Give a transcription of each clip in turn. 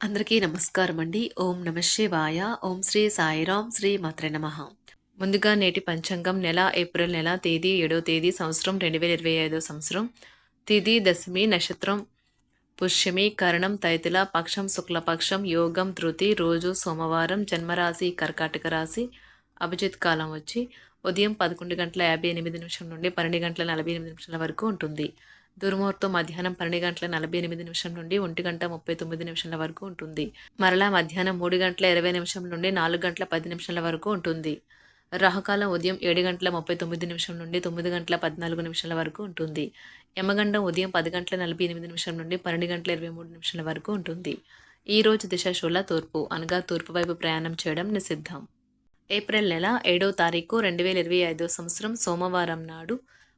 అందరికీ నమస్కారం అండి. ఓం నమ శివాయ. ఓం శ్రీ సాయిరాం శ్రీ మాత్ర నమ. ముందుగా నేటి పంచాంగం నెల ఏప్రిల్ నెల తేదీ ఏడో తేదీ సంవత్సరం రెండు వేల ఇరవై ఐదో సంవత్సరం. తిథి దశమి నక్షత్రం పుష్యమి కరణం తైతుల పక్షం శుక్లపక్షం యోగం ధృతి రోజు సోమవారం జన్మరాశి కర్కాటక రాశి అభిజిత్ కాలం వచ్చి ఉదయం పదకొండు గంటల యాభై ఎనిమిది నిమిషం నుండి పన్నెండు గంటల నలభై ఎనిమిది నిమిషాల వరకు ఉంటుంది. దుర్ముహూర్తం మధ్యాహ్నం పన్నెండు గంటల నలభై ఎనిమిది నిమిషం నుండి ఒంటి గంట ముప్పై తొమ్మిది నిమిషాల వరకు ఉంటుంది. మరలా మధ్యాహ్నం మూడు గంటల ఇరవై నిమిషం నుండి నాలుగు గంటల పది నిమిషాల వరకు ఉంటుంది. రాహుకాలం ఉదయం ఏడు గంటల ముప్పై తొమ్మిది నిమిషం నుండి తొమ్మిది గంటల పద్నాలుగు నిమిషాల వరకు ఉంటుంది. యమగండం ఉదయం పది గంటల నలభై ఎనిమిది నిమిషం నుండి పన్నెండు గంటల ఇరవై మూడు నిమిషాల వరకు ఉంటుంది. ఈ రోజు దిశశూల తూర్పు అనగా తూర్పు వైపు ప్రయాణం చేయడం నిషిద్ధం. ఏప్రిల్ నెల ఏడో తారీఖు రెండు వేల ఇరవై ఐదో సంవత్సరం సోమవారం నాడు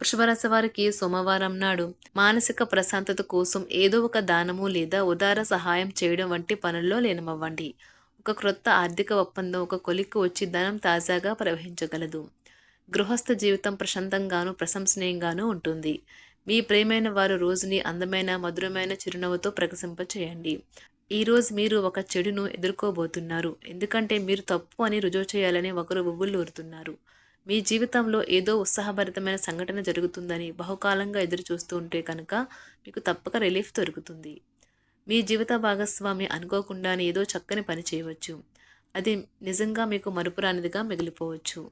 వృషభరాశి వారికి సోమవారం నాడు మానసిక ప్రశాంతత కోసం ఏదో ఒక దానము లేదా ఉదార సహాయం చేయడం వంటి పనుల్లో లీనమవ్వండి. ఒక క్రొత్త ఆర్థిక ఒప్పందం ఒక కొలిక్కి వచ్చి ధనం తాజాగా ప్రవహించగలదు. గృహస్థ జీవితం ప్రశాంతంగాను ప్రశంసనీయంగాను ఉంటుంది. మీ ప్రేమైన వారు రోజుని అందమైన మధురమైన చిరునవ్వుతో ప్రకసింపచేయండి. ఈరోజు మీరు ఒక చెడును ఎదుర్కోబోతున్నారు. ఎందుకంటే మీరు తప్పు అని రుజువు చేయాలని ఒకరు ఉవ్వుల్లూరుతున్నారు మీ జీవితంలో ఏదో ఉత్సాహభరితమైన సంఘటన జరుగుతుందని బహుకాలంగా ఎదురు చూస్తూ ఉంటే కనుక మీకు తప్పక రిలీఫ్ దొరుకుతుంది. మీ జీవిత భాగస్వామి అనుకోకుండానే ఏదో చక్కని పని చేయవచ్చు. అది నిజంగా మీకు మరుపురానిదిగా మిగిలిపోవచ్చు.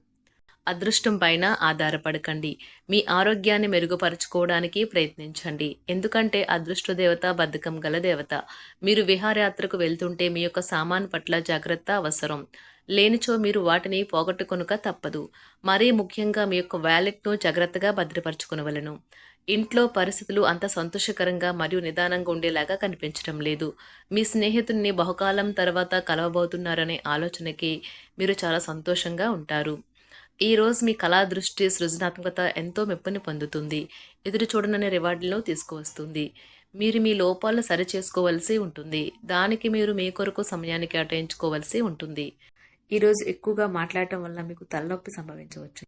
అదృష్టం పైన ఆధారపడకండి. మీ ఆరోగ్యాన్ని మెరుగుపరచుకోవడానికి ప్రయత్నించండి. ఎందుకంటే అదృష్ట దేవత బద్ధకం గల దేవత. మీరు విహారయాత్రకు వెళ్తుంటే మీ యొక్క సామాన్ పట్ల జాగ్రత్త అవసరం. లేనిచో మీరు వాటిని పోగొట్టుకొనుక తప్పదు. మరీ ముఖ్యంగా మీ యొక్క వ్యాలెట్ను జాగ్రత్తగా భద్రపరచుకునవలను. ఇంట్లో పరిస్థితులు అంత సంతోషకరంగా మరియు నిదానంగా ఉండేలాగా కనిపించడం లేదు. మీ స్నేహితుడిని బహుకాలం తర్వాత కలవబోతున్నారనే ఆలోచనకి మీరు చాలా సంతోషంగా ఉంటారు. ఈరోజు మీ కళా దృష్టి సృజనాత్మకత ఎంతో మెప్పుని పొందుతుంది. ఎదురు చూడననే రివార్డులను తీసుకువస్తుంది. మీరు మీ లోపాలను సరిచేసుకోవలసి ఉంటుంది. దానికి మీరు మీ కొరకు సమయాన్ని కేటాయించుకోవలసి ఉంటుంది. ఈరోజు ఎక్కువగా మాట్లాడటం వల్ల మీకు తలనొప్పి సంభవించవచ్చు.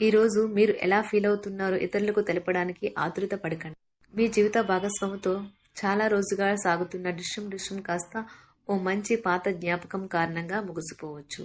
ఈరోజు మీరు ఎలా ఫీల్ అవుతున్నారో ఇతరులకు తెలపడానికి ఆతురత పడకండి. మీ జీవిత భాగస్వామితో చాలా రోజుగా సాగుతున్న డిషం డిషం కాస్త ఓ మంచి పాత జ్ఞాపకం కారణంగా ముగిసిపోవచ్చు.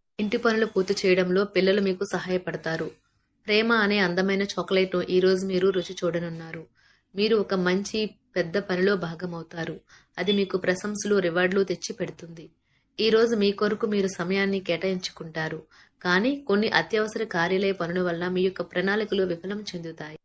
ఇంటి పనులు పూర్తి చేయడంలో పిల్లలు మీకు సహాయపడతారు. ప్రేమ అనే అందమైన చాక్లెట్ను ఈ రోజు మీరు రుచి చూడనున్నారు. మీరు ఒక మంచి పెద్ద పనిలో భాగమవుతారు. అది మీకు ప్రశంసలు రివార్డులు తెచ్చి పెడుతుంది. ఈరోజు మీ కొరకు మీరు సమయాన్ని కేటాయించుకుంటారు. కానీ కొన్ని అత్యవసర కార్యాలయ పనుల వల్ల మీ యొక్క ప్రణాళికలు విఫలం చెందుతాయి.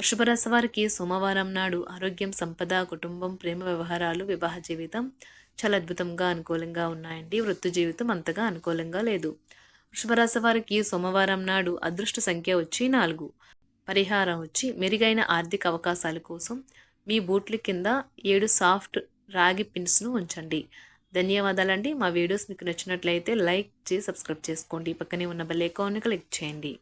వృషభరాశి వారికి సోమవారం నాడు ఆరోగ్యం సంపద కుటుంబం ప్రేమ వ్యవహారాలు వివాహ జీవితం చాలా అద్భుతంగా అనుకూలంగా ఉన్నాయండి. వృత్తి జీవితం అంతగా అనుకూలంగా లేదు. వృషభరాశి వారికి సోమవారం నాడు అదృష్ట సంఖ్య వచ్చి నాలుగు. పరిహారం వచ్చి మెరుగైన ఆర్థిక అవకాశాల కోసం మీ బూట్ల కింద ఏడు సాఫ్ట్ రాగి పిన్స్ను ఉంచండి. ధన్యవాదాలండి. మా వీడియోస్ మీకు నచ్చినట్లయితే లైక్ చేసి సబ్స్క్రైబ్ చేసుకోండి. పక్కనే ఉన్న బెల్ ఐకాన్ని క్లిక్ చేయండి.